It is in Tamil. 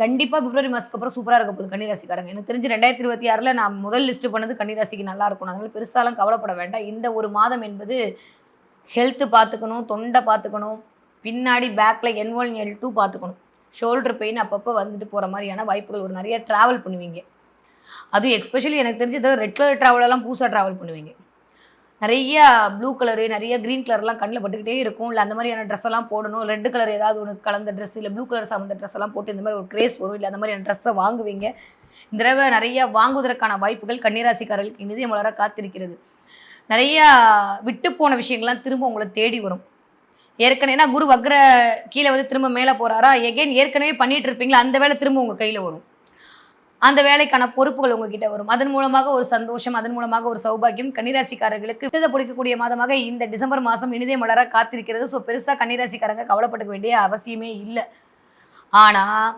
கண்டிப்பாக பிப்ரவரி மாதத்துக்கு அப்புறம் சூப்பராக இருக்க போகுது கன்னிராசிக்காரங்க. எனக்கு தெரிஞ்சு ரெண்டாயிரத்தி இருபத்தி ஆறில் நான் முதல் லிஸ்ட் பண்ணது கன்னிராசிக்கு நல்லா இருக்கும். அதனால பெருசாலாம் கவலைப்பட வேண்டாம். இந்த ஒரு மாதம் என்பது ஹெல்த்து பார்த்துக்கணும் தொண்டை பார்த்துக்கணும் பின்னாடி பேக்கில் என் ஒன் எல் டூ பார்த்துக்கணும். ஷோல்டர் பெயின் அப்பப்போ வந்துட்டு போகிற மாதிரியான வாய்ப்புகள் ஒரு நிறைய ட்ராவல் பண்ணுவீங்க. அதுவும் எக்ஸ்பெஷலி எனக்கு தெரிஞ்சு இதில் ரெட் கலர் ட்ராவலெல்லாம் புதுசாக ட்ராவல் பண்ணுவீங்க. நிறைய ப்ளூ கலரு நிறைய க்ரீன் கலர்லாம் கண்ணில் பட்டுக்கிட்டே இருக்கும். இல்லை அந்த மாதிரியான ட்ரெஸ் எல்லாம் போடணும். ரெட் கலர் ஏதாவது ஒன்று கலந்த ட்ரெஸ் இல்லை ப்ளூ கலர் சார்ந்த ட்ரெஸ் எல்லாம் போட்டு இந்த மாதிரி ஒரு கிரேஸ் வரும் இல்லை அந்த மாதிரியான ட்ரெஸ்ஸை வாங்குவீங்க. இந்த தடவை நிறைய வாங்குவதற்கான வாய்ப்புகள் கன்னிராசிக்காரர்களுக்கு இனிதே வளர காத்திருக்கிறது. நிறைய விட்டு போன விஷயங்கள்லாம் திரும்ப உங்களை தேடி வரும். ஏற்கனவே குரு வக்ர கீழே வந்து திரும்ப மேலே போகிறாரா எகைன் ஏற்கனவே பண்ணிகிட்டு இருப்பீங்களா? அந்த வேலை திரும்ப உங்கள் கையில் வரும். அந்த வேலைக்கான பொறுப்புகள் உங்ககிட்ட வரும். அதன் மூலமாக ஒரு சந்தோஷம் அதன் மூலமாக ஒரு சௌபாகியம் கன்னிராசிக்காரர்களுக்கு விட்டதை பிடிக்கக்கூடிய மாதமாக இந்த டிசம்பர் மாதம் இனிதே மலர காத்திருக்கிறது. ஸோ பெருசாக கன்னிராசிக்காரங்க கவலைப்பட்டுக்க வேண்டிய அவசியமே இல்லை. ஆனால்